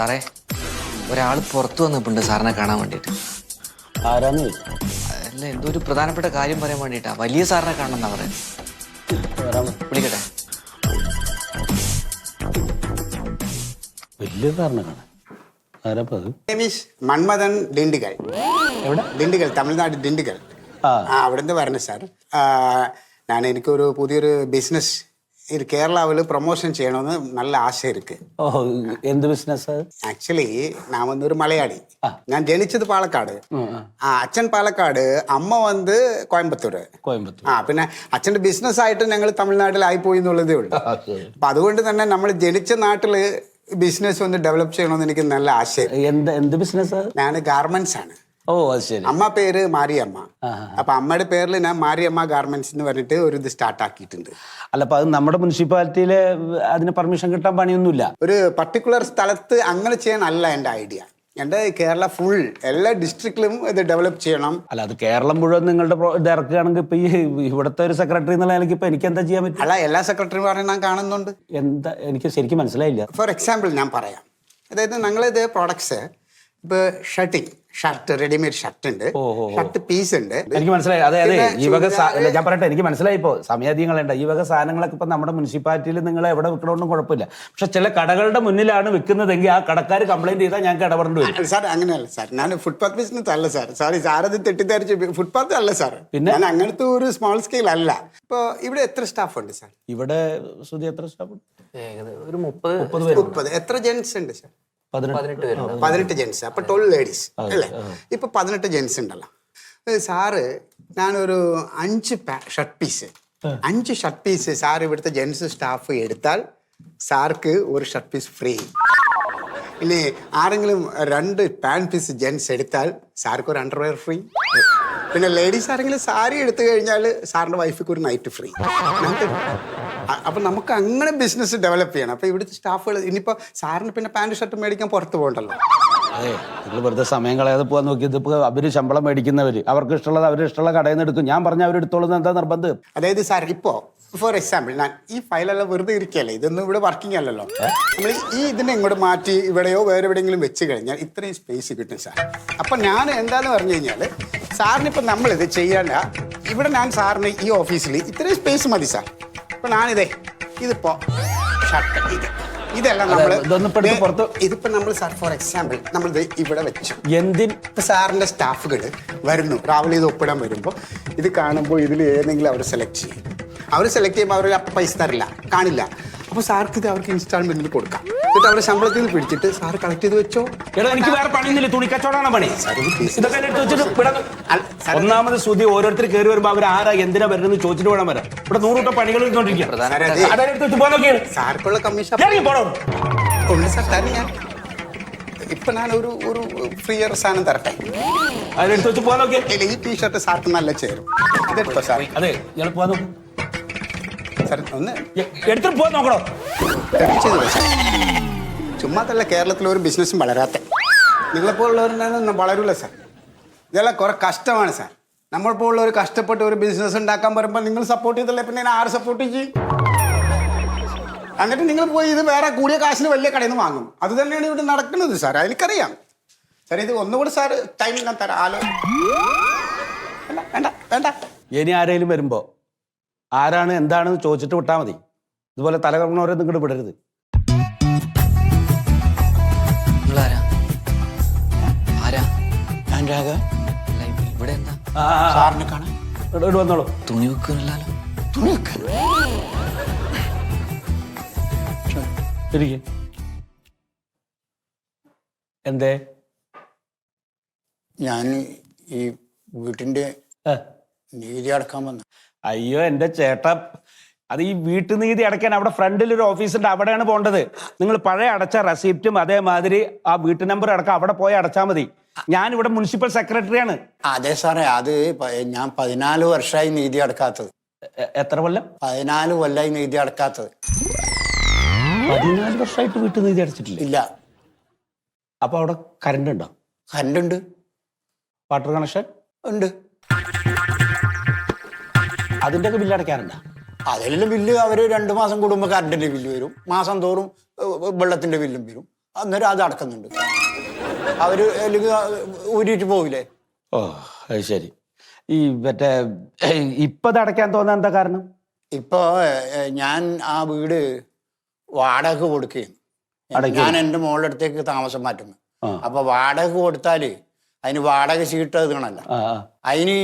സാറേ ഒരാൾ പുറത്തു വന്നിട്ടുണ്ട് സാറിനെ കാണാൻ വേണ്ടിട്ട് ആരാന്ന് അല്ല എന്തോ ഒരു പ്രധാനപ്പെട്ട കാര്യം പറയാൻ വേണ്ടിയിട്ടാ. വലിയ സാറിനെ കാണണം എന്നാ പറ്റും. വിളിക്കട്ടെ. വലിയ സാറിനെ കാണാൻ. ആരാപ്പ അത്? Name is ഡിണ്ടിഗൽ എവിടെ? ഡിണ്ടിഗൽ തമിഴ്നാട് ഡിണ്ടിഗൽ ആ. അവിടുന്ന് വരണം സാർ. ഞാൻ എനിക്കൊരു പുതിയൊരു ബിസിനസ് இது கேரளாவில் പ്രൊമോഷൻ ചെയ്യണമെന്ന് നല്ല ആശ இருக்கு ഓ എന്ത് ബിസിനസ് ആക്ച്വലി ഞാൻ വന്ന് ഒരു മലയാളി ഞാൻ ജനിച്ചത് പാലക്കാട്. ആ അച്ഛൻ പാലക്കാട് അമ്മ വന്ന് കോയമ്പത്തൂര്. കോയമ്പത്തൂർ ആ പിന്നെ അച്ഛന്റെ ബിസിനസ് ആയിട്ട് ഞങ്ങൾ തമിഴ്നാട്ടിലായി പോയി എന്നുള്ളതേ ഉള്ളൂ. അപ്പൊ അതുകൊണ്ട് തന്നെ നമ്മൾ ജനിച്ച നാട്ടിൽ ബിസിനസ് ഒന്ന് ഡെവലപ്പ് ചെയ്യണമെന്ന് എനിക്ക് നല്ല ആശയം. എന്ത് ബിസിനസ് ഞാൻ ഗാർമെന്റ്സ് ആണ്. ഓ അത് ശരി. അമ്മ പേര് മാരിയമ്മ. അപ്പൊ അമ്മയുടെ പേരിൽ ഞാൻ മാരിയമ്മ ഗാർമെന്റ്സ് എന്ന് പറഞ്ഞിട്ട് ഒരു ഇത് സ്റ്റാർട്ട് ആക്കിയിട്ടുണ്ട് അല്ല അപ്പൊ അത് നമ്മുടെ മുനിസിപ്പാലിറ്റിയിലെ അതിന് പെർമിഷൻ കിട്ടാൻ പണിയൊന്നുമില്ല? ഒരു പർട്ടിക്കുലർ സ്ഥലത്ത് അങ്ങനെ ചെയ്യാനല്ല എന്റെ ഐഡിയ. എന്റെ കേരള ഫുൾ എല്ലാ ഡിസ്ട്രിക്റ്റിലും ഇത് ഡെവലപ്പ് ചെയ്യണം. അല്ല അത് കേരളം മുഴുവൻ നിങ്ങളുടെ ഇത് ഇറക്കുകയാണെങ്കിൽ ഇപ്പൊ ഈ ഇവിടുത്തെ ഒരു സെക്രട്ടറി എന്നുള്ള എനിക്ക് ഇപ്പൊ എനിക്ക് എന്താ ചെയ്യാൻ പറ്റും? അല്ല എല്ലാ സെക്രട്ടറിമാരെയും ഞാൻ കാണുന്നുണ്ട്. എന്താ എനിക്ക് ശരിക്കും മനസ്സിലായില്ല. ഫോർ എക്സാമ്പിൾ ഞാൻ പറയാം. അതായത് ഞങ്ങളിത് പ്രോഡക്ട്സ് ഇപ്പോൾ ഷർട്ടിങ് ഷർട്ട് റെഡിമെയ്ഡ് ഷർട്ട് ഉണ്ട് ഷർട്ട് പീസ് ഉണ്ട് എനിക്ക് മനസ്സിലായി. അതെ അതെ യുവക ഈ വക ഞാൻ പറയട്ടെ എനിക്ക് മനസ്സിലായി ഇപ്പോ. സമയാധികങ്ങളുണ്ട് ഈ വക സാധനങ്ങളൊക്കെ ഇപ്പൊ നമ്മുടെ മുനിസിപ്പാലിറ്റിയിൽ നിങ്ങൾ എവിടെ വിൽക്കണമെന്നും കുഴപ്പമില്ല. പക്ഷെ ചില കടകളുടെ മുന്നിലാണ് വിൽക്കുന്നതെങ്കിൽ ആ കടക്കാർ കംപ്ലൈന്റ് ചെയ്താൽ ഞങ്ങൾക്ക് ഇടപെടേണ്ടി വരും. സാർ അങ്ങനെയല്ല സാർ. ഞാൻ ഫുട്പാത്ത് ബിസിനസ് അല്ല സാർ. സോറി സാറത് തെറ്റിദ്ധരിച്ച് ഫുട്പാത്ത് അല്ല സാർ. പിന്നെ? ഞാൻ അങ്ങനത്തെ ഒരു സ്മോൾ സ്കെയിൽ അല്ല. ഇപ്പോൾ ഇവിടെ എത്ര സ്റ്റാഫ് ഉണ്ട് സാർ? ഇവിടെ സുധി എത്ര സ്റ്റാഫ് ഒരു മുപ്പത് മുപ്പത് എത്ര ജെൻസ് ഉണ്ട് സാർ? പതിനെട്ട് ജെൻസ് അപ്പൊ ട്വൽവ് ലേഡീസ് അല്ലേ? ഇപ്പൊ പതിനെട്ട് ജെൻസ് ഉണ്ടല്ലോ. സാറ് ഞാനൊരു അഞ്ച് ഷർട്ട് പീസ്. അഞ്ച് ഷർട്ട് പീസ് സാർ ഇവിടുത്തെ ജെൻസ് സ്റ്റാഫ് എടുത്താൽ സാർക്ക് ഒരു ഷർട്ട് പീസ് ഫ്രീ. ഇനി ആരെങ്കിലും രണ്ട് പാന്റ് പീസ് ജെൻസ് എടുത്താൽ സാർക്ക് ഒരു അണ്ടർവെയർ ഫ്രീ പിന്നെ ലേഡീസ് ആരെങ്കിലും സാരി എടുത്തു കഴിഞ്ഞാൽ സാറിന്റെ വൈഫിക്ക് ഒരു നൈറ്റ് ഫ്രീ അപ്പൊ നമുക്ക് അങ്ങനെ ബിസിനസ് ഡെവലപ്പ് ചെയ്യണം. അപ്പൊ ഇവിടുത്തെ സ്റ്റാഫുകൾ ഇനിയിപ്പോ സാറിന് പിന്നെ പാന്റ് ഷർട്ട് മേടിക്കാൻ പുറത്ത് പോകണ്ടല്ലോ. അതെ നിങ്ങൾ വെറുതെ സമയം കളയാതെ പോകാൻ നോക്കി ഇതിപ്പോ അവർ ശമ്പളം മേടിക്കുന്നവര്. അവർക്ക് ഇഷ്ടമുള്ളത് അവർ ഇഷ്ടമുള്ള കടയിൽ നിന്ന് എടുക്കും. ഞാൻ പറഞ്ഞ അവരെടുത്തോളുന്ന എന്താ നിർബന്ധം? അതായത് സാർ ഇപ്പോ ഫോർ എക്സാമ്പിൾ ഞാൻ ഈ ഫയലെല്ലാം വെറുതെ ഇരിക്കുകയല്ലേ? ഇതൊന്നും ഇവിടെ വർക്കിംഗ് അല്ലല്ലോ. നമ്മൾ ഈ ഇതിനെ ഇങ്ങോട്ട് മാറ്റി ഇവിടെയോ വേറെ എവിടെയെങ്കിലും വെച്ച് കഴിഞ്ഞാൽ ഇത്രയും സ്പേസ് കിട്ടും സാർ. അപ്പൊ ഞാൻ എന്താന്ന് പറഞ്ഞു കഴിഞ്ഞാൽ സാറിന് ഇപ്പൊ നമ്മളിത് ചെയ്യേണ്ട. ഇവിടെ ഞാൻ സാറിന് ഈ ഓഫീസിൽ ഇത്രയും സ്പേസ് മതി സാർ. ഇപ്പൊ ഞാനിതേ ഇതിപ്പോ ഷർട്ട് ഇത്. ഇതെല്ലാം നമ്മൾ ഇതൊന്ന് ഇപ്പൊ എടുത്ത് പുറത്ത് ഇതിപ്പോ നമ്മൾ സാർ ഫോർ എക്സാമ്പിൾ നമ്മൾ ഇവിടെ വെച്ചു. എന്തിൻ? ഇപ്പൊ സാറിന്റെ സ്റ്റാഫുകൾ വരുന്നു ട്രാവൽ ചെയ്ത് ഒപ്പിടാൻ വരുമ്പോൾ ഇത് കാണുമ്പോൾ ഇതിൽ ഏതെങ്കിലും അവർ സെലക്ട് ചെയ്യും. അവർ സെലക്ട് ചെയ്യുമ്പോൾ അവർ അപ്പൊ പൈസ തരില്ല കാണില്ല. അപ്പോൾ സാർക്ക് ഇത് അവർക്ക് ഇൻസ്റ്റാൾമെന്റിൽ കൊടുക്കാം. എന്നിട്ട് അവരുടെ ശമ്പളത്തിൽ നിന്ന് പിടിച്ചിട്ട് സാർ കളക്ട് ചെയ്ത് വെച്ചോ. എടാ എനിക്ക് വേറെ പണിയൊന്നുമില്ല. തുണിക്കച്ചവടമാണ് പണി. ഇതൊക്കെ എന്നെ എടുത്ത് വെച്ചിട്ട് ഇവിടെ ഒന്നാമത് ശ്രുതി ഓരോരുത്തർ കയറി വരുമ്പോ അവർ ആരാ എന്തിനാ വരുന്നത് ചോദിച്ചിട്ട് വേണം വരാം ഇവിടെ നൂറുകൂട്ടം പണികൾ സാർക്കുള്ള കമ്മീഷൻ സാർ ഞാൻ. ഇപ്പൊ ഞാൻ ഒരു ഒരു ഫ്രീ ഇയർ സാധനം തരട്ടെ? അതെടുത്ത് വെച്ച് പോകാൻ നോക്കിയാൽ ഈ ടീഷർട്ട് സാർക്ക് നല്ല ചേരും. അതെടുത്തോ സാർ? അതെ ഇയാൾ പോകാൻ നോക്കും. സാർ ഒന്ന് എടുത്തിട്ട് പോയി നോക്കണോ? തെളിച്ചത് വെച്ചാൽ ചുമ്മാതല്ല കേരളത്തിൽ ഒരു ബിസിനസ്സും വളരാത്ത. നിങ്ങളെപ്പോലുള്ളവരൊന്നും വളരൂല സാർ ഇതെല്ലാം കുറെ കഷ്ടമാണ് സാർ ഒരു കഷ്ടപ്പെട്ട് ഒരു ബിസിനസ് ഉണ്ടാക്കാൻ പറയുമ്പോൾ നിങ്ങൾ സപ്പോർട്ട് ചെയ്തല്ലേ പിന്നെ ഞാൻ ആര് സപ്പോർട്ട് ചെയ്യും? എന്നിട്ട് നിങ്ങൾ പോയി ഇത് വേറെ കൂടിയ കാശിന് വലിയ കടയിൽ നിന്ന് വാങ്ങും. അത് തന്നെയാണ് ഇവിടെ നടക്കുന്നത് സാർ എനിക്കറിയാം. സാർ ഇത് ഒന്നുകൂടി സാർ ടൈം ഞാൻ തരാം. ആലോ വേണ്ട വേണ്ട വേണ്ട. ഇനി ആരെങ്കിലും വരുമ്പോ ആരാണ് എന്താണെന്ന് ചോദിച്ചിട്ട് വിട്ടാൽ മതി. ഇതുപോലെ തലകറങ്ങണവരെ നിങ്ങോട്ട് വിടരുത്. ഇവിടെ എന്താ. സാറിനെ കാണാൻ. ഇവിടെ ഇവിടെ വന്നോളൂ. തുണി വെക്കുന്നില്ലല്ലോ തുണി വെക്കാൻ? എന്തേ? ഞാൻ ഈ വീട്ടിന്റെ നീതി അടക്കാൻ വന്നു അയ്യോ എന്റെ ചേട്ടാ. അത് ഈ വീട്ടുനീതി അടയ്ക്കാൻ അവിടെ ഫ്രണ്ടിൽ ഒരു ഓഫീസുണ്ട് അവിടെയാണ് പോകേണ്ടത്. നിങ്ങൾ പഴയ അടച്ച റെസിപ്റ്റും അതേമാതിരി ആ വീട്ടു നമ്പർ അടക്കം അവിടെ പോയി അടച്ചാൽ മതി. ഞാൻ ഇവിടെ മുനിസിപ്പൽ സെക്രട്ടറിയാണ് അതെ സാറേ അത് ഞാൻ പതിനാല് വർഷമായി നീതി അടക്കാത്തത്. എത്ര കൊല്ലം? പതിനാല് കൊല്ലമായി നീതി അടക്കാത്തത്. പതിനാല് വർഷമായിട്ട് വീട്ടുനീതി അടച്ചിട്ടില്ല? ഇല്ല. അപ്പൊ അവിടെ കറണ്ട് ഉണ്ടോ? കറണ്ട് ഉണ്ട്. വാട്ടർ കണക്ഷൻ ഉണ്ട്. അതിന്റെ ഒക്കെ ബില്ല് അടയ്ക്കാറുണ്ടോ ബില്ല് അവർ രണ്ട് മാസം കൂടുമ്പോൾ കറണ്ടിന്റെ ബില്ല് വരും. മാസം തോറും വെള്ളത്തിന്റെ ബില്ലും വരും. അന്നേരം അത് അടക്കുന്നുണ്ട്. അവർ അല്ലെങ്കിൽ ഊരിയിട്ട് പോവില്ലേ? ഓ അത് ശരി. ഈ മറ്റേ ഇപ്പൊ അടയ്ക്കാൻ തോന്നാൻ എന്താ കാരണം? ഇപ്പൊ ഞാൻ ആ വീട് വാടക കൊടുക്കുകയും അടയ്ക്കും. ഞാൻ എന്റെ മോളുടെ അടുത്തേക്ക് താമസം മാറ്റുന്നു. ആ. അപ്പൊ വാടക കൊടുത്താൽ അതിന് വാടക ചീട്ട് എഴുതണല്ലോ. അതിന്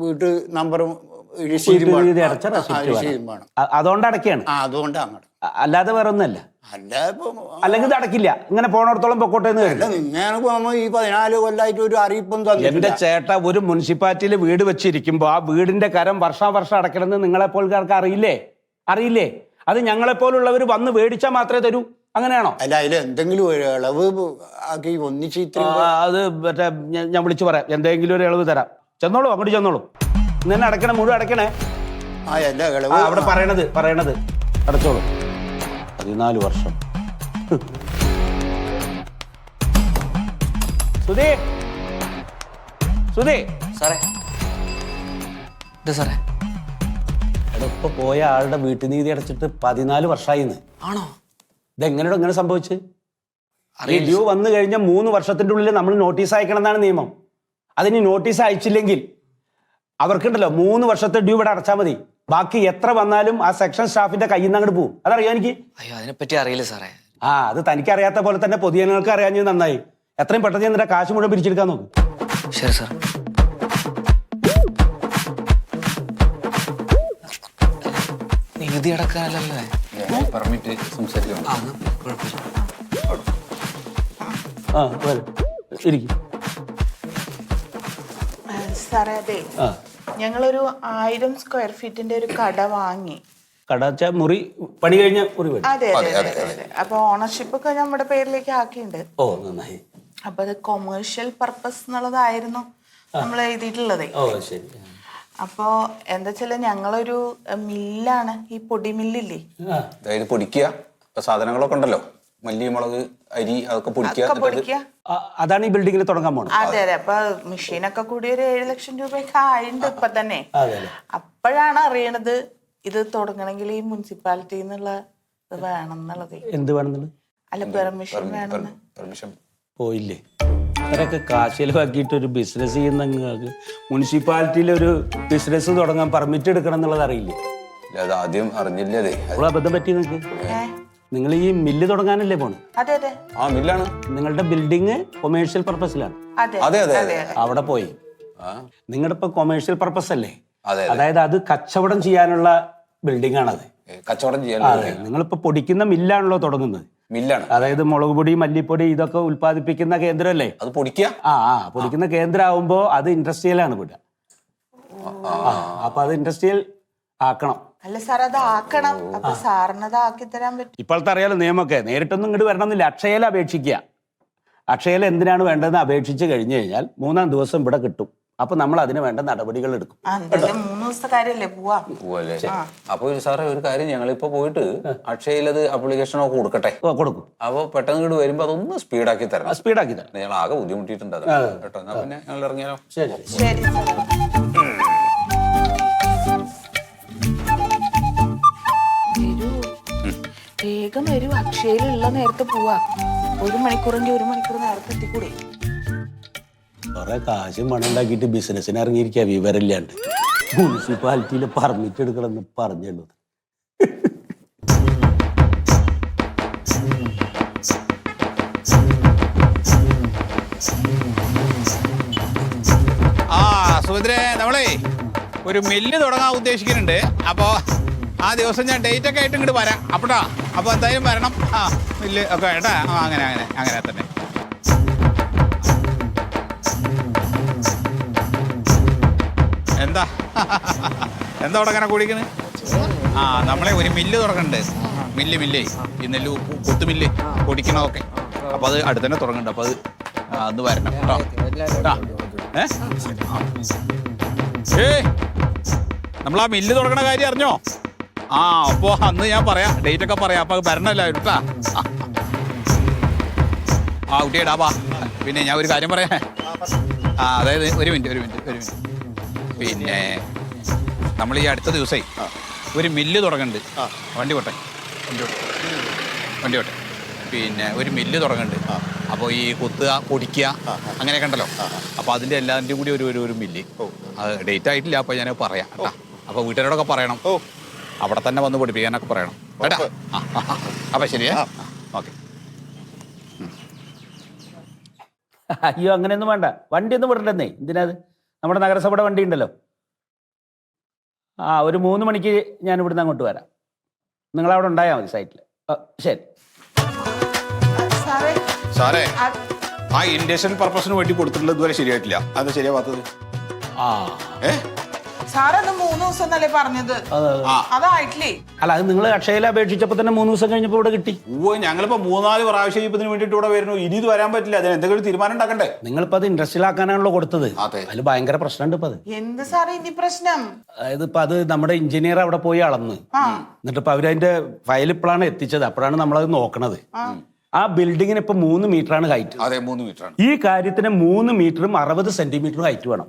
വീട്ട് നമ്പറും അതുകൊണ്ട് അടക്കാണ് ആ അതുകൊണ്ട് അങ്ങോട്ട് അ- അല്ലാതെ വേറെ ഒന്നല്ല അല്ലെങ്കിൽ അടക്കില്ല ഇങ്ങനെ പോണോടത്തോളം പൊക്കോട്ടെ പോകുമ്പോ ഈ പതിനാല് കൊല്ലായിട്ട് ഒരു അറിയിപ്പും എന്റെ ചേട്ട ഒരു മുനിസിപ്പാലിറ്റിയിൽ വീട് വെച്ചിരിക്കുമ്പോ ആ വീടിന്റെ കരം വർഷാ വർഷം അടക്കണമെന്ന് നിങ്ങളെപ്പോൽക്കാർക്ക് അറിയില്ലേ? അറിയില്ലേ? അത് ഞങ്ങളെപ്പോലുള്ളവർ വന്ന് മേടിച്ചാൽ മാത്രമേ തരൂ. അങ്ങനെയാണോ? അല്ല അതിൽ എന്തെങ്കിലും ഒരു ഇളവ് ആക്കി ഒന്നിച്ച് ആ, അത് മറ്റേ ഞാൻ- ഞാൻ വിളിച്ചു പറയാം. എന്തെങ്കിലും ഒരു ഇളവ് തരാം. ചെന്നോളൂ അങ്ങോട്ട് ചെന്നോളൂ. ഇന്ന് തന്നെ അടയ്ക്കണേ മുഴുവൻ അടയ്ക്കണേ. ആ അല്ല ആ ഇളവ് അവിടെ പറയണത് പറയണത്. അടച്ചോളൂ. പതിനാല് വർഷം. സുധി. സുധി. സാറേ. ഇത് സാറേ. ഇപ്പൊ പോയ ആളുടെ വീട്ടുനീതി അടച്ചിട്ട് പതിനാല് വർഷമായിന്ന് ആണോ? ഇതെങ്ങനെയോ ഇങ്ങനെ സംഭവിച്ച്? റിവ്യൂ ഡ്യൂ വന്നു കഴിഞ്ഞ മൂന്ന് വർഷത്തിന്റെ ഉള്ളിൽ നമ്മൾ നോട്ടീസ് അയക്കണം എന്നാണ് നിയമം. അതിന് നോട്ടീസ് അയച്ചില്ലെങ്കിൽ അവർക്കുണ്ടല്ലോ മൂന്ന് വർഷത്തെ ഡ്യൂ ഇവിടെ അടച്ചാൽ മതി. ബാക്കി എത്ര വന്നാലും ആ സെക്ഷൻ സ്റ്റാഫിന്റെ കയ്യിൽ നിന്ന് അങ്ങോട്ട് പോകും അതറിയാം എനിക്ക്? അയ്യോ അതിനെപ്പറ്റി അറിയില്ല സാറേ. ആ അത് തനിക്ക് അറിയാത്ത പോലെ തന്നെ പൊതുജനങ്ങൾക്ക് അറിയാഞ്ഞത് നന്നായി. എത്രയും പെട്ടെന്ന് ഞാൻ നിന്റെ കാശ് മുഴുവൻ പിരിച്ചെടുക്കാൻ നോക്കും. ശരി സാർ നികുതി അടക്കാനല്ലേ പെർമിറ്റ് സംസാരിക്കണം ആ വരൂ. ഇരിക്കും. ആ, സാറേ അതെ. ആ. ഞങ്ങളൊരു ആയിരം സ്ക്വയർ ഫീറ്റിന്റെ ഒരു കട വാങ്ങി. കടാച്ച മുറി പണി കഴിഞ്ഞ മുറി വേണം അതെ അതെ അതെ അതെ അപ്പൊ ഓണർഷിപ്പ് ഒക്കെ നമ്മുടെ പേരിലേക്ക് ആക്കിയിട്ടുണ്ട്. ഓ നന്നായി. അപ്പൊ അത് കൊമേഴ്ഷ്യൽ പർപ്പസ് എന്നുള്ളതായിരുന്നു നമ്മൾ എഴുതിയിട്ടുള്ളത് ഓ ശരി. അപ്പോ എന്താ വെച്ചാൽ ഞങ്ങളൊരു മില്ലാണ്. ഈ പൊടി മില്ലില്ലേ? അതായത് പൊടിക്കുക. ഇപ്പൊ സാധനങ്ങളൊക്കെ ഉണ്ടല്ലോ. മല്ലി മുളക് അരി അതൊക്കെ പൊടിക്കുക. ഒക്കെ എന്നിട്ട് പൊടിക്കുക. അതാണ് ഈ ബിൽഡിങ്ങിൽ തുടങ്ങാൻ പോണത്. അതെ അതെ. അപ്പൊ മെഷീനൊക്കെ കൂടി ഒരു ഏഴ് ലക്ഷം രൂപയൊക്കെ ആയിണ്ട് ഇപ്പൊ തന്നെ. അതെ അല്ലേ അപ്പോഴാണ് അറിയണത് ഇത് തുടങ്ങണമെങ്കിൽ ഈ മുനിസിപ്പാലിറ്റിയിൽ നിന്നുള്ള ഇത് വേണം എന്നുള്ളത്. എന്ത് വേണമെന്നുള്ളത് അല്ല പെർമിഷൻ വേണം പെർമിഷൻ. പോയില്ലേ? അതൊക്കെ കാശ് ചെലവാക്കിയിട്ട് ഒരു ബിസിനസ് ചെയ്യുന്ന നിങ്ങൾക്ക് മുനിസിപ്പാലിറ്റിയിൽ ഒരു ബിസിനസ് തുടങ്ങാൻ പെർമിറ്റ് എടുക്കണം എന്നുള്ളത് അറിയില്ലേ? അത് ആദ്യം അറിഞ്ഞില്ലേ അപ്പോൾ അബദ്ധം പറ്റി നിങ്ങൾക്ക്? നിങ്ങൾ ഈ മില്ല് തുടങ്ങാനല്ലേ പോണ്? അതെ അതെ. ആ മില്ലാണ് നിങ്ങളുടെ ബിൽഡിങ് കൊമേഴ്ഷ്യൽ പർപ്പസിലാണ് അതെ അതെ അതെ അതെ അവിടെ പോയി. ആ. നിങ്ങളുടെ ഇപ്പൊ കൊമേഴ്ഷ്യൽ പർപ്പസ് അല്ലേ? അതെ അതെ. അതായത് അത് കച്ചവടം ചെയ്യാനുള്ള ബിൽഡിംഗ് ആണത്. കച്ചവടം ചെയ്യാൻ അതെ. നിങ്ങളിപ്പോ പൊടിക്കുന്ന മില്ലാണല്ലോ തുടങ്ങുന്നത്. മില്ലാണ്. അതായത് മുളക് പൊടി മല്ലിപ്പൊടി ഇതൊക്കെ ഉൽപ്പാദിപ്പിക്കുന്ന കേന്ദ്രമല്ലേ അത് പൊടിക്കുക ആ ആ പൊടിക്കുന്ന കേന്ദ്രമാകുമ്പോ അത് ഇൻഡസ്ട്രിയലാണ് വിടുക ആ അപ്പൊ അത് ഇൻഡസ്ട്രിയൽ ആക്കണം. അല്ല സാർ അത് ആക്കണം. അപ്പൊ സാറിന് അത് ആക്കി തരാൻ പറ്റും. ഇപ്പോഴത്തെ അറിയാലോ നിയമമൊക്കെ. നേരിട്ടൊന്നും ഇങ്ങോട്ട് വരണമെന്നില്ല. അക്ഷയയിൽ അപേക്ഷിക്കുക. അക്ഷയയിൽ എന്തിനാണ് വേണ്ടതെന്ന് അപേക്ഷിച്ച് കഴിഞ്ഞു കഴിഞ്ഞാൽ മൂന്നാം ദിവസം ഇവിടെ കിട്ടും. അപ്പൊ നമ്മൾ അതിന് വേണ്ട നടപടികൾ എടുക്കും. അപ്പൊ സാറേ ഒരു കാര്യം ഞങ്ങൾ ഞങ്ങളിപ്പോ പോയിട്ട് അക്ഷയയിൽ അത് അപ്ലിക്കേഷൻ ഒക്കെ കൊടുക്കട്ടെ? ഓ, കൊടുക്കും. അപ്പൊ പെട്ടെന്ന് ഇങ്ങോട്ട് വരുമ്പോ അതൊന്ന് സ്പീഡാക്കി തരണം. സ്പീഡാക്കി തരാം ഞങ്ങൾ ആകെ ബുദ്ധിമുട്ടിയിട്ടുണ്ട് അത്. കേട്ടോ എന്നാ പിന്നെ ഞങ്ങൾ ഇറങ്ങിയാലോ? ശരി ശരി. സാർ വരൂ. വേഗം വരൂ. അക്ഷയയിലുള്ള നേരത്തെ പോവാ. ഒരു മണിക്കൂറെങ്കിൽ ഒരു മണിക്കൂർ നേരത്തെ എത്തിക്കൂടെ? കുറെ കാശും പണം ഉണ്ടാക്കിയിട്ട് ബിസിനസ്സിന് ഇറങ്ങിയിരിക്കുക വിവരമില്ലാണ്ട്. മുനിസിപ്പാലിറ്റിയിൽ പെർമിറ്റ് എടുക്കണമെന്ന് പറഞ്ഞുള്ളൂ ആ നമ്മളേ ഒരു മില്ല് തുടങ്ങാൻ ഉദ്ദേശിക്കുന്നുണ്ട്. അപ്പോൾ ആ ദിവസം ഞാൻ ഡേറ്റ് ഒക്കെ ആയിട്ട് ഇങ്ങോട്ട് വരാം. അപ്പോട്ടാ അപ്പോൾ എന്തായാലും വരണം. ആ മില്ല് ഒക്കെ ഏട്ടാ ആ അങ്ങനെ അങ്ങനെ അങ്ങനെ തന്നെ. എന്താ? എന്താ അവിടെ അങ്ങനെ ആ നമ്മളെ ഒരു മില്ല് തുറക്കണ്ട് മില്ല് മില്ലേ. ഈ നെല്ല് കൊത്തുമില്ല് പൊടിക്കണതൊക്കെ. അപ്പോൾ അത് അടുത്തന്നെ തുടങ്ങണ്ട അപ്പൊ അപ്പോൾ അത് അന്ന് വരണം കേട്ടോ. ഏ? നമ്മൾ ആ മില്ല് തുടങ്ങണ കാര്യം അറിഞ്ഞോ? ആ അപ്പോ അന്ന് ഞാൻ പറയാം. ഡേറ്റ് ഒക്കെ പറയാം. അപ്പൊ വരണല്ലോ കേട്ടാ ആ. കുട്ടിയേടാ പിന്നെ ഞാൻ ഒരു കാര്യം പറയാം. ആ അതായത് ഒരു മിനിറ്റ് ഒരു മിനിറ്റ് ഒരു മിനിറ്റ്. പിന്നെ നമ്മൾ ഈ അടുത്ത ദിവസേ ഒരു മില്ല് തുടങ്ങുന്നുണ്ട് വണ്ടി കൊട്ടെ വണ്ടി കൊട്ടെ വണ്ടി പിന്നെ ഒരു മില്ല് തുടങ്ങുന്നുണ്ട് അപ്പോൾ ഈ കുത്തുക പൊടിക്കുക അങ്ങനെയൊക്കെ ഉണ്ടല്ലോ. അപ്പോൾ അതിന്റെ എല്ലാവരുടെയും കൂടി ഒരു ഒരു ഒരു മില്ല്. അത് ഡേറ്റ് ആയിട്ടില്ല അപ്പോൾ ഞാൻ പറയാം കേട്ടാ. അപ്പോൾ വീട്ടുകാരോടൊക്കെ പറയണം. അവിടെ തന്നെ വന്ന് പഠിപ്പിക്കാനൊക്കെ പറയണം. കേട്ടാ? അപ്പം ശരിയാ? ഓക്കെ. അയ്യോ അങ്ങനെയൊന്നും വേണ്ട. വണ്ടി ഒന്നും വിടണ്ടെന്നേ. എന്തിനാ അത്? നമ്മുടെ നഗരസഭയുടെ വണ്ടി ഉണ്ടല്ലോ ആ ഒരു മൂന്ന് മണിക്ക് ഞാൻ ഇവിടുന്ന് അങ്ങോട്ട് വരാം. നിങ്ങൾ അവിടെ ഉണ്ടായാൽ മതി സൈറ്റിൽ ശരി. സാറേ. ആ- ഇൻഡക്ഷൻ പർപ്പസിന് വേണ്ടി കൊടുത്തിട്ടുള്ളത് ഇതുവരെ ശരിയായിട്ടില്ല. അത് ശരിയാവാത്തത്? ആ. ഏ സാറന്ന് മൂന്ന് ദിവസം എന്നല്ലേ പറഞ്ഞത്? അത് ആ. അതായിട്ടില്ലേ? അല്ല അത് നിങ്ങൾ അക്ഷയയിൽ അപേക്ഷിച്ചപ്പോ തന്നെ മൂന്ന് ദിവസം കഴിഞ്ഞപ്പോ ഇവിടെ കിട്ടി. ഓ ഞങ്ങളിപ്പോ മൂന്നാൽ പ്രാവശ്യം ഇതിന് വേണ്ടിട്ട് ഇവിടെ വരുന്നു. ഇനി ഇത് വരാൻ പറ്റില്ല. അതിന് എന്തെങ്കിലും തീരുമാനം ഉണ്ടാക്കണ്ടേ? നിങ്ങളിപ്പോ അത് ആക്കാനാണല്ലോ കൊടുത്തത്. അതെ. അതിൽ ഭയങ്കര പ്രശ്നമുണ്ട് ഇപ്പൊ അത്. എന്ത് സാറേ ഇനി പ്രശ്നം? അതായത് ഇപ്പൊ അത് നമ്മുടെ എഞ്ചിനീയർ അവിടെ പോയി അളന്ന്. എന്നിട്ട് ഇപ്പൊ അവരതിന്റെ ഫയൽ ഇപ്പോഴാണ് എത്തിച്ചത്. അപ്പോഴാണ് നമ്മളത് നോക്കണത്. ആ. ബിൽഡിങ്ങിന് ഇപ്പൊ മൂന്ന് മീറ്റർ ആണ് ഹൈറ്റ്. അതെ മൂന്ന് മീറ്റർ ഈ കാര്യത്തിന് മൂന്ന് മീറ്ററും അറുപത് സെന്റിമീറ്ററും ഹൈറ്റ് വേണം.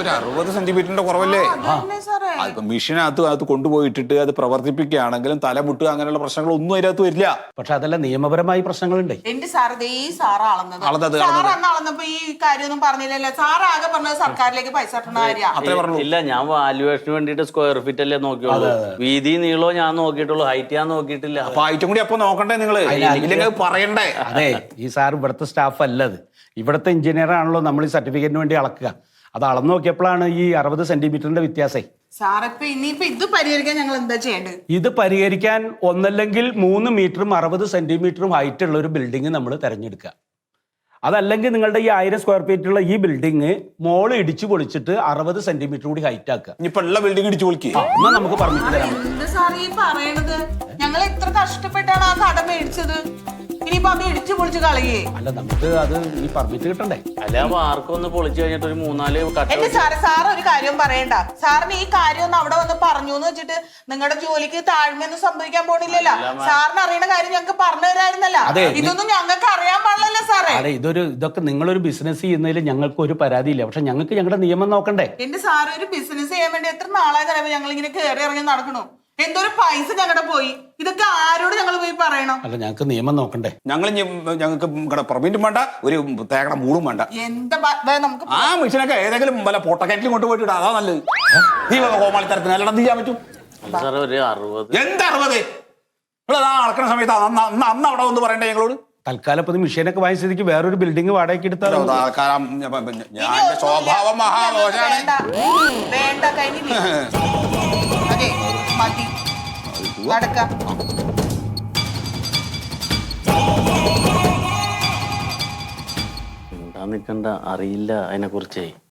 ഒരു അറുപത് സെന്റിമീറ്ററിന്റെ കുറവല്ലേ? അതിപ്പോ മെഷീനകത്ത് അകത്ത് കൊണ്ടുപോയിട്ടിട്ട് അത് പ്രവർത്തിപ്പിക്കുകയാണെങ്കിലും തലമുട്ടുക അങ്ങനെയുള്ള പ്രശ്നങ്ങൾ ഒന്നും അതിനകത്ത് വരില്ല. പക്ഷെ അതല്ല നിയമപരമായി പ്രശ്നങ്ങളുണ്ട്. എന്റെ ദേ ഈ സാറ് അളന്നത് അളന്നത്, സാറ് അന്ന് അളന്നപ്പോ ഈ കാര്യമൊന്നും പറഞ്ഞില്ലല്ലോ. സാർ ആകെ പറഞ്ഞത് സർക്കാരിലേക്ക് പൈസ കാര്യ. അത്രേ ഇല്ല ഞാൻ വാല്യുവേഷന് വേണ്ടിട്ട് സ്ക്വയർ ഫീറ്റ് അല്ലേ നോക്കിയുള്ളൂ. വീതി നീളോ ഞാൻ നോക്കിയിട്ടുള്ളൂ. ഹൈറ്റ് ഞാൻ നോക്കിയിട്ടില്ല. അപ്പൊ ഹൈറ്റും കൂടി അപ്പൊ നോക്കണ്ടേ നിങ്ങൾ? ഇല്ലെങ്കിൽ അത് പറയണ്ടേ? അതെ ഈ സാർ ഇവിടുത്തെ സ്റ്റാഫ് അല്ലത്. ഇവിടുത്തെ എഞ്ചിനീയർ ആണല്ലോ നമ്മൾ ഈ സർട്ടിഫിക്കറ്റിന് വേണ്ടി അളക്കുക. അത് അളന്നു നോക്കിയപ്പോഴാണ് ഈ അറുപത് സെന്റിമീറ്ററിന്റെ വ്യത്യാസേ. സാറിപ്പോ ഇനിയിപ്പോ ഇത് പരിഹരിക്കാൻ ഞങ്ങൾ എന്താ ചെയ്യേണ്ടത്? ഇത് പരിഹരിക്കാൻ ഒന്നല്ലെങ്കിൽ മൂന്ന് മീറ്ററും അറുപത് സെന്റിമീറ്ററും ഹൈറ്റ് ഉള്ള ഒരു ബിൽഡിംഗ് നമ്മൾ തിരഞ്ഞെടുക്കുക. അതല്ലെങ്കിൽ നിങ്ങളുടെ ഈ ആയിരം സ്ക്വയർ ഫീറ്റ് ഉള്ള ഈ ബിൽഡിംഗ് മോൾ ഇടിച്ചു പൊളിച്ചിട്ട് അറുപത് സെന്റിമീറ്റർ കൂടി ഹൈറ്റ് ആക്കുക. ഇനിയിപ്പൊ ഉള്ള ബിൽഡിംഗ് ഇടിച്ചു പൊളിക്കുക എന്നാ നമുക്ക് പറഞ്ഞു തരാം എന്ത് ഈ പറയണത്? ഞങ്ങൾ എത്ര കഷ്ടപ്പെട്ടാണ് ആ കട മേടിച്ചത്? ഇനിയിപ്പോ അത് ഇടിച്ചു പൊളിച്ച് കളയേ. അല്ല നമുക്ക് അത് ഈ പെർമിറ്റ് കിട്ടണ്ടേ? അല്ല അപ്പൊ ആർക്കും ഒന്ന് പൊളിച്ചു കഴിഞ്ഞിട്ട് ഒരു മൂന്നാൽ കട്ട എന്റെ സാറ് സാർ ഒരു കാര്യം പറയണ്ട. സാറിന് ഈ കാര്യം ഒന്ന് അവിടെ വന്ന് പറഞ്ഞു എന്ന് വെച്ചിട്ട് നിങ്ങളുടെ ജോലിക്ക് താഴ്മയൊന്നും സംഭവിക്കാൻ പോണില്ലല്ലോ. സാറിന് അറിയണ കാര്യം ഞങ്ങൾക്ക് പറഞ്ഞു തരായിരുന്നല്ല. ഇതൊന്നും ഞങ്ങൾക്ക് അറിയാൻ പാടില്ലല്ലോ സാറേ. അതെ ഇതൊരു ഇതൊക്കെ നിങ്ങളൊരു ബിസിനസ് ചെയ്യുന്നതിൽ ഞങ്ങൾക്ക് ഒരു പരാതിയില്ല. പക്ഷെ ഞങ്ങൾക്ക് ഞങ്ങളുടെ നിയമം നോക്കണ്ടേ? എന്റെ സാറ് ഒരു ബിസിനസ് ചെയ്യാൻ വേണ്ടി എത്ര നാളായി ഞങ്ങൾ ഇങ്ങനെ കയറി ഇറങ്ങി നടക്കണു? എന്തൊരു പൈസ ഞങ്ങളുടെ പോയി? ഇതൊക്കെ ആരോട് ഞങ്ങൾ പോയി പറയണം? അല്ല ഞങ്ങൾക്ക് നിയമം നോക്കണ്ടേ? ഞങ്ങൾ ഞങ്ങൾക്ക് ഇവിടെ പെർമിറ്റും വേണ്ട ഒരു തേങ്ങ മൂടും വേണ്ട. എന്താ ബ- ദേ നമുക്ക് ആ മെഷീനൊക്കെ ഏതെങ്കിലും വല്ല പൊട്ടക്കറ്റിലും കൊണ്ടുപോയിട്ട് ഇടാം, അതാ നല്ലത്. നീ കോമാളിത്തരത്തിന് അല്ലാണ്ട് എന്ത് ചെയ്യാൻ പറ്റും? സാറേ ഒരു അറുപത്. എന്താ അറുപത്? ആ അളക്കുന്ന സമയത്ത് അന്ന് അന്ന് അന്ന് അവിടെ വന്ന് പറയണ്ടേ ഞങ്ങളോട്? തൽക്കാലം ഇപ്പൊ മെഷീനൊക്കെ വാങ്ങിയ സ്ഥിതിക്ക് വേറൊരു ബിൽഡിംഗ് വാടകയ്ക്ക് എടുത്താലോ ഞാൻ ഇനി എന്റെ ഒന്നുമില്ല. സ്വഭാവം മഹാമോശാണ് വേണ്ട. വേണ്ട കഴിഞ്ഞില്ല നടക്കാം. നിക്കണ്ട അറിയില്ല അതിനെ കുറിച്ചേ